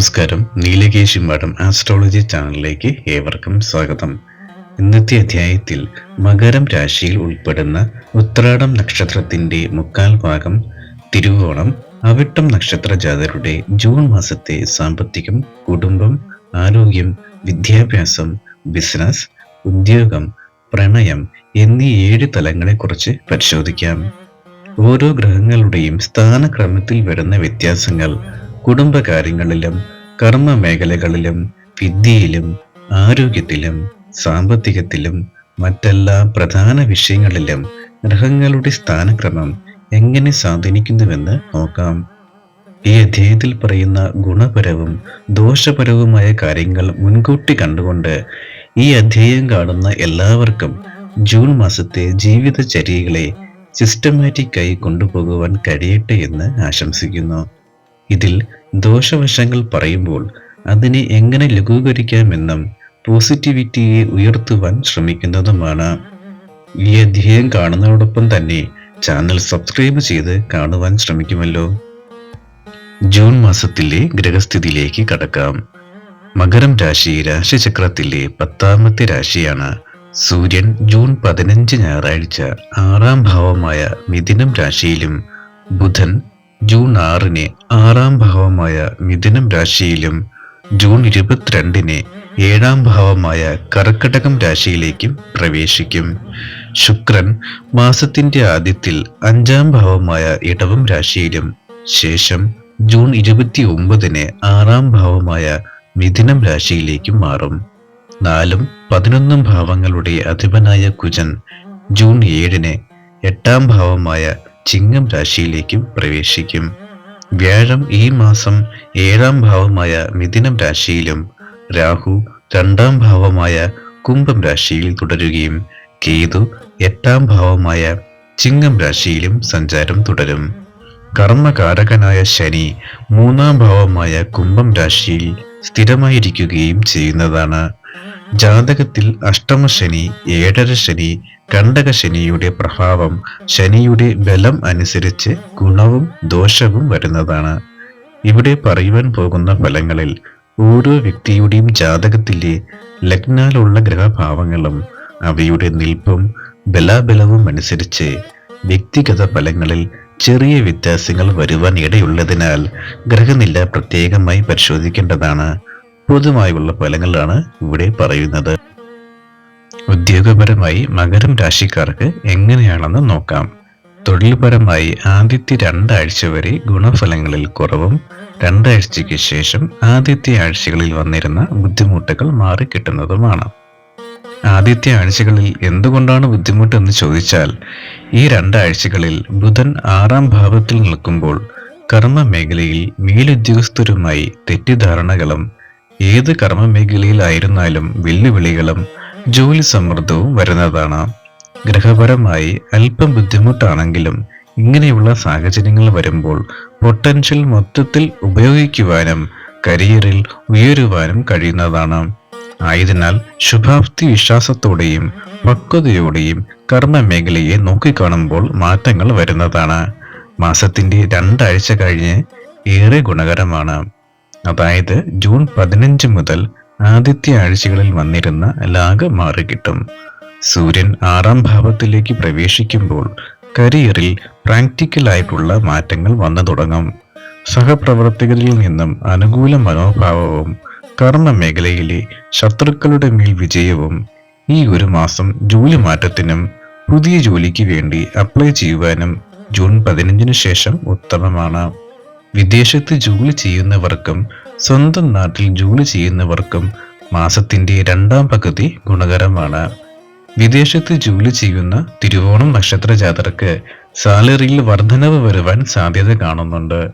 നമസ്കാരം. Neelakesi madam astrology ചാനലിലേക്ക് ഏവർക്കും സ്വാഗതം. ഇന്നത്തെ അധ്യായത്തിൽ മകരം രാശിയിൽ ഉൾപ്പെടുന്ന ഉത്രാടം നക്ഷത്രത്തിന്റെ മുക്കാൽ ഭാഗം തിരുവോണം അവിട്ടം നക്ഷത്ര ജാതരുടെ ജൂൺ മാസത്തെ സാമ്പത്തികം കുടുംബം ആരോഗ്യം വിദ്യാഭ്യാസം ബിസിനസ് ഉദ്യോഗം പ്രണയം എന്നീ ഏഴ് തലങ്ങളെക്കുറിച്ച് പരിശോധിക്കാം. ഓരോ ഗ്രഹങ്ങളുടെയും സ്ഥാനക്രമത്തിൽ വരുന്ന വ്യത്യാസങ്ങൾ കുടുംബകാര്യങ്ങളിലും കർമ്മ മേഖലകളിലും വിദ്യയിലും ആരോഗ്യത്തിലും സാമ്പത്തികത്തിലും മറ്റെല്ലാ പ്രധാന വിഷയങ്ങളിലും ഗ്രഹങ്ങളുടെ സ്ഥാനക്രമം എങ്ങനെ സ്വാധീനിക്കുന്നുവെന്ന് നോക്കാം. ഈ അധ്യായത്തിൽ പറയുന്ന ഗുണപരവും ദോഷപരവുമായ കാര്യങ്ങൾ മുൻകൂട്ടി കണ്ടുകൊണ്ട് ഈ അധ്യായം കാണുന്ന എല്ലാവർക്കും ജൂൺ മാസത്തെ ജീവിതചര്യകളെ സിസ്റ്റമാറ്റിക്കായി കൊണ്ടുപോകുവാൻ കഴിയട്ടെ എന്ന് ആശംസിക്കുന്നു. ഇതിൽ ദോഷവശങ്ങൾ പറയുമ്പോൾ അതിനെ എങ്ങനെ ലഘൂകരിക്കാമെന്നും പോസിറ്റിവിറ്റിയെ ഉയർത്തുവാൻ ശ്രമിക്കുന്നതുമാണ്. ഈ അധ്യായം കാണുന്നതോടൊപ്പം തന്നെ ചാനൽ സബ്സ്ക്രൈബ് ചെയ്ത് കാണുവാൻ ശ്രമിക്കുമല്ലോ. ജൂൺ മാസത്തിലെ ഗ്രഹസ്ഥിതിയിലേക്ക് കടക്കാം. മകരം രാശി രാശിചക്രത്തിലെ പത്താമത്തെ രാശിയാണ്. സൂര്യൻ ജൂൺ പതിനഞ്ച് ഞായറാഴ്ച ആറാം ഭാവമായ മിഥുനം രാശിയിലും ബുധൻ ജൂൺ ആറിന് ആറാം ഭാവമായ മിഥുനം രാശിയിലും ജൂൺ ഇരുപത്തിരണ്ടിന് ഏഴാം ഭാവമായ കർക്കടകം രാശിയിലേക്കും പ്രവേശിക്കും. ശുക്രൻ മാസത്തിന്റെ ആദ്യത്തിൽ അഞ്ചാം ഭാവമായ ഇടവം രാശിയിലും ശേഷം ജൂൺ ഇരുപത്തി ഒമ്പതിന് ആറാം ഭാവമായ മിഥുനം രാശിയിലേക്കും മാറും. നാലും പതിനൊന്നും ഭാവങ്ങളുടെ അധിപനായ കുജൻ ജൂൺ ഏഴിന് എട്ടാം ഭാവമായ ചിങ്ങം രാശിയിലേക്കും പ്രവേശിക്കും. വ്യാഴം ഈ മാസം ഏഴാം ഭാവമായ മിഥുനം രാശിയിലും രാഹു രണ്ടാം ഭാവമായ കുംഭം രാശിയിൽ തുടരുകയും കേതു എട്ടാം ഭാവമായ ചിങ്ങം രാശിയിലും സഞ്ചാരം തുടരും. കർമ്മകാരകനായ ശനി മൂന്നാം ഭാവമായ കുംഭം രാശിയിൽ സ്ഥിരമായിരിക്കുകയും ചെയ്യുന്നതാണ്. ജാതകത്തിൽ അഷ്ടമശനി ഏഴര ശനി കണ്ടക ശനിയുടെ പ്രഭാവം ശനിയുടെ ബലം അനുസരിച്ച് ഗുണവും ദോഷവും വരുന്നതാണ്. ഇവിടെ പറയുവാൻ പോകുന്ന ഫലങ്ങളിൽ ഓരോ വ്യക്തിയുടെയും ജാതകത്തിലെ ലഗ്നാലുള്ള ഗ്രഹഭാവങ്ങളും അവയുടെ നിൽപ്പും ബലാബലവും അനുസരിച്ച് വ്യക്തിഗത ഫലങ്ങളിൽ ചെറിയ വ്യത്യാസങ്ങൾ വരുവാൻ ഇടയുള്ളതിനാൽ ഗ്രഹനില പ്രത്യേകമായി പരിശോധിക്കേണ്ടതാണ്. പൊതുവായുള്ള ഫലങ്ങളാണ് ഇവിടെ പറയുന്നത്. ഉദ്യോഗപരമായി മകരം രാശിക്കാർക്ക് എങ്ങനെയാണെന്ന് നോക്കാം. തൊഴിൽപരമായി ആദ്യത്തെ രണ്ടാഴ്ച വരെ ഗുണഫലങ്ങളിൽ കുറവും രണ്ടാഴ്ചയ്ക്ക് ശേഷം ആദ്യത്തെ ആഴ്ചകളിൽ വന്നിരുന്ന ബുദ്ധിമുട്ടുകൾ മാറിക്കിട്ടുന്നതുമാണ്. ആദ്യത്തെ ആഴ്ചകളിൽ എന്തുകൊണ്ടാണ് ബുദ്ധിമുട്ട് എന്ന് ചോദിച്ചാൽ ഈ രണ്ടാഴ്ചകളിൽ ബുധൻ ആറാം ഭാവത്തിൽ നിൽക്കുമ്പോൾ കർമ്മ മേഖലയിൽ മേലുദ്യോഗസ്ഥരുമായി തെറ്റിദ്ധാരണകളും ഏത് കർമ്മ മേഖലയിലായിരുന്നാലും വെല്ലുവിളികളും ജോലി സമ്മർദ്ദവും വരുന്നതാണ്. ഗ്രഹപരമായി അല്പം ബുദ്ധിമുട്ടാണെങ്കിലും ഇങ്ങനെയുള്ള സാഹചര്യങ്ങൾ വരുമ്പോൾ പൊട്ടൻഷ്യൽ മൊത്തത്തിൽ ഉപയോഗിക്കുവാനും കരിയറിൽ ഉയരുവാനും കഴിയുന്നതാണ്. ആയതിനാൽ ശുഭാപ്തി വിശ്വാസത്തോടെയും പക്വതയോടെയും കർമ്മ മേഖലയെ നോക്കിക്കാണുമ്പോൾ മാറ്റങ്ങൾ വരുന്നതാണ്. മാസത്തിന്റെ രണ്ടാഴ്ച കഴിഞ്ഞ് ഏറെ ഗുണകരമാണ്. അതായത് ജൂൺ പതിനഞ്ച് മുതൽ ആദ്യത്തെ ആഴ്ചകളിൽ വന്നിരുന്ന ലാഗ് മാറിക്കിട്ടും സൂര്യൻ ആറാം ഭാവത്തിലേക്ക് പ്രവേശിക്കുമ്പോൾ കരിയറിൽ പ്രാക്ടിക്കലായിട്ടുള്ള മാറ്റങ്ങൾ വന്നു തുടങ്ങും. സഹപ്രവർത്തകരിൽ നിന്നും അനുകൂല മനോഭാവവും കർമ്മ മേഖലയിലെ ശത്രുക്കളുടെ മേൽ വിജയവും ഈ ഒരു മാസം ജോലി മാറ്റത്തിനും പുതിയ ജോലിക്ക് വേണ്ടി അപ്ലൈ ചെയ്യുവാനും ജൂൺ പതിനഞ്ചിന് ശേഷം ഉത്തമമാണ്. വിദേശത്ത് ജോലി ചെയ്യുന്നവർക്കും സ്വന്തം നാട്ടിൽ ജോലി ചെയ്യുന്നവർക്കും മാസത്തിന്റെ രണ്ടാം പകുതി ഗുണകരമാണ്. വിദേശത്ത് ജോലി ചെയ്യുന്ന തിരുവോണം നക്ഷത്ര ജാതർക്ക് സാലറിയിൽ വർധനവ് വരുവാൻ സാധ്യത കാണുന്നുണ്ട്.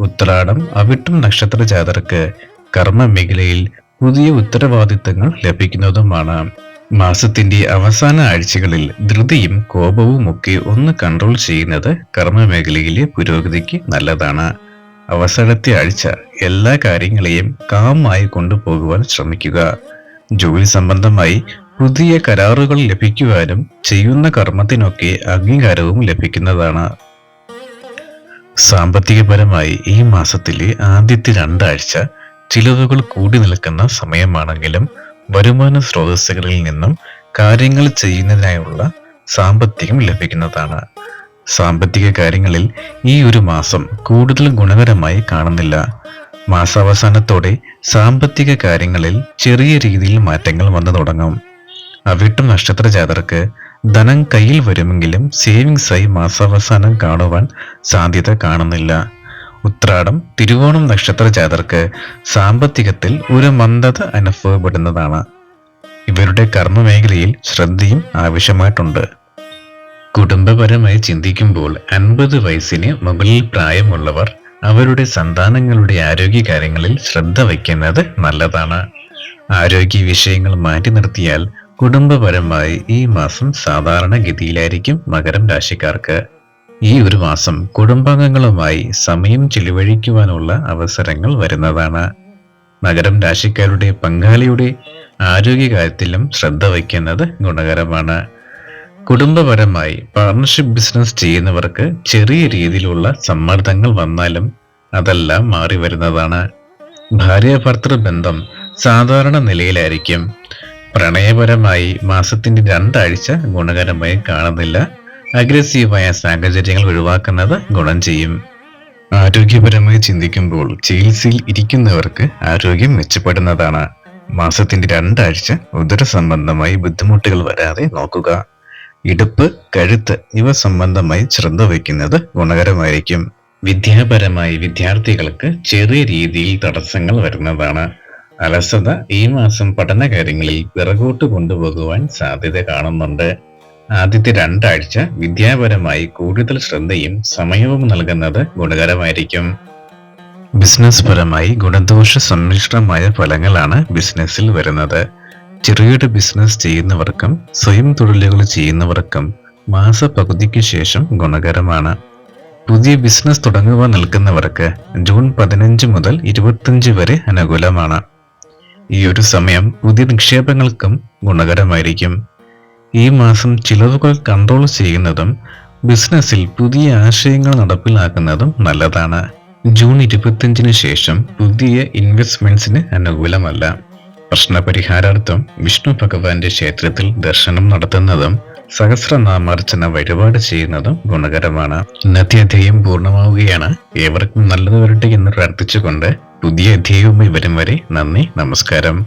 ഉത്രാടം അവിട്ടം നക്ഷത്ര ജാതർക്ക് കർമ്മ മേഖലയിൽ പുതിയ ഉത്തരവാദിത്തങ്ങൾ ലഭിക്കുന്നതുമാണ്. മാസത്തിന്റെ അവസാന ആഴ്ചകളിൽ ധൃതിയും കോപവും ഒക്കെ ഒന്ന് കൺട്രോൾ ചെയ്യുന്നത് കർമ്മ മേഖലയിലെ പുരോഗതിക്ക് നല്ലതാണ്. അവസാനത്തെ ആഴ്ച എല്ലാ കാര്യങ്ങളെയും കാമായി കൊണ്ടുപോകുവാൻ ശ്രമിക്കുക. ജോലി സംബന്ധമായി പുതിയ കരാറുകൾ ലഭിക്കുവാനും ചെയ്യുന്ന കർമ്മത്തിനൊക്കെ അംഗീകാരവും ലഭിക്കുന്നതാണ്. സാമ്പത്തികപരമായി ഈ മാസത്തിലെ ആദ്യത്തെ രണ്ടാഴ്ച ചിലവുകൾ കൂടി നിൽക്കുന്ന സമയമാണെങ്കിലും വരുമാന സ്രോതസ്സുകളിൽ നിന്നും കാര്യങ്ങൾ ചെയ്യുന്നതിനായുള്ള സാമ്പത്തികം ലഭിക്കുന്നതാണ്. സാമ്പത്തിക കാര്യങ്ങളിൽ ഈ ഒരു മാസം കൂടുതൽ ഗുണകരമായി കാണുന്നില്ല. മാസാവസാനത്തോടെ സാമ്പത്തിക കാര്യങ്ങളിൽ ചെറിയ രീതിയിൽ മാറ്റങ്ങൾ വന്നു തുടങ്ങും. അവിട്ടം നക്ഷത്ര ജാതർക്ക് ധനം കയ്യിൽ വരുമെങ്കിലും സേവിങ്സായി മാസാവസാനം കാണുവാൻ സാധ്യത കാണുന്നില്ല. ഉത്രാടം തിരുവോണം നക്ഷത്ര ജാതർക്ക് സാമ്പത്തികത്തിൽ ഒരു മന്ദത അനുഭവപ്പെടുന്നതാണ്. ഇവരുടെ കർമ്മമേഖലയിൽ ശ്രദ്ധയും ആവശ്യമായിട്ടുണ്ട്. കുടുംബപരമായി ചിന്തിക്കുമ്പോൾ അൻപത് വയസ്സിന് മുകളിൽ പ്രായമുള്ളവർ അവരുടെ സന്താനങ്ങളുടെ ആരോഗ്യകാര്യങ്ങളിൽ ശ്രദ്ധ വയ്ക്കുന്നത് നല്ലതാണ്. ആരോഗ്യ വിഷയങ്ങൾ മാറ്റി നിർത്തിയാൽ കുടുംബപരമായി ഈ മാസം സാധാരണഗതിയിലായിരിക്കും മകരം രാശിക്കാർക്ക്. ഈ ഒരു മാസം കുടുംബാംഗങ്ങളുമായി സമയം ചിലവഴിക്കുവാനുള്ള അവസരങ്ങൾ വരുന്നതാണ്. മകരം രാശിക്കാരുടെ പങ്കാളിയുടെ ആരോഗ്യകാര്യത്തിലും ശ്രദ്ധ വയ്ക്കുന്നത് ഗുണകരമാണ്. കുടുംബപരമായി പാർട്ണർഷിപ്പ് ബിസിനസ് ചെയ്യുന്നവർക്ക് ചെറിയ രീതിയിലുള്ള സമ്മർദ്ദങ്ങൾ വന്നാലും അതെല്ലാം മാറി വരുന്നതാണ്. ഭാര്യ ഭർത്തൃ ബന്ധം സാധാരണ നിലയിലായിരിക്കും. പ്രണയപരമായി മാസത്തിന്റെ രണ്ടാഴ്ച ഗുണകരമായി കാണുന്നില്ല. അഗ്രസീവായ സാഹചര്യങ്ങൾ ഒഴിവാക്കുന്നത് ഗുണം ചെയ്യും. ആരോഗ്യപരമായി ചിന്തിക്കുമ്പോൾ ചികിത്സയിൽ ഇരിക്കുന്നവർക്ക് ആരോഗ്യം മെച്ചപ്പെടുന്നതാണ്. മാസത്തിന്റെ രണ്ടാഴ്ച ഉദര സംബന്ധമായി ബുദ്ധിമുട്ടുകൾ വരാതെ നോക്കുക. ഇടുപ്പ് കഴുത്ത് ഇവ സംബന്ധമായി ശ്രദ്ധ വയ്ക്കുന്നത് ഗുണകരമായിരിക്കും. വിദ്യാപരമായി വിദ്യാർത്ഥികൾക്ക് ചെറിയ രീതിയിൽ തടസ്സങ്ങൾ വരുന്നതാണ്. അലസത ഈ മാസം പഠന കാര്യങ്ങളിൽ പിറകോട്ട് കൊണ്ടുപോകുവാൻ സാധ്യത കാണുന്നുണ്ട്. ആദ്യത്തെ രണ്ടാഴ്ച വിദ്യാപരമായി കൂടുതൽ ശ്രദ്ധയും സമയവും നൽകുന്നത് ഗുണകരമായിരിക്കും. ബിസിനസ് പരമായി ഗുണദോഷ സമ്മിശ്രമായ ഫലങ്ങളാണ് ബിസിനസ്സിൽ വരുന്നത്. ചെറുകിട ബിസിനസ് ചെയ്യുന്നവർക്കും സ്വയം തൊഴിലുകൾ ചെയ്യുന്നവർക്കും മാസപകുതിക്ക് ശേഷം ഗുണകരമാണ്. പുതിയ ബിസിനസ് തുടങ്ങുവാൻ നിൽക്കുന്നവർക്ക് ജൂൺ പതിനഞ്ച് മുതൽ ഇരുപത്തഞ്ച് വരെ അനുകൂലമാണ്. ഈ ഒരു സമയം പുതിയ നിക്ഷേപങ്ങൾക്കും ഗുണകരമായിരിക്കും. ഈ മാസം ചിലവുകൾ കൺട്രോൾ ചെയ്യുന്നതും ബിസിനസ്സിൽ പുതിയ ആശയങ്ങൾ നടപ്പിലാക്കുന്നതും നല്ലതാണ്. ജൂൺ ഇരുപത്തിയഞ്ചിന് ശേഷം പുതിയ ഇൻവെസ്റ്റ്മെന്റ്സിന് അനുകൂലമല്ല. പ്രശ്നപരിഹാരാർത്ഥം വിഷ്ണു ഭഗവാന്റെ ക്ഷേത്രത്തിൽ ദർശനം നടത്തുന്നതും സഹസ്രനാമാർച്ചന വഴിപാട് ചെയ്യുന്നതും ഗുണകരമാണ്. ഇന്നത്തെ അധ്യായം പൂർണമാവുകയാണ്. ഏവർക്കും നല്ലത് വരട്ടെ എന്ന് പ്രാർത്ഥിച്ചുകൊണ്ട് പുതിയ അധ്യായവുമായി വരും വരെ നന്ദി നമസ്കാരം.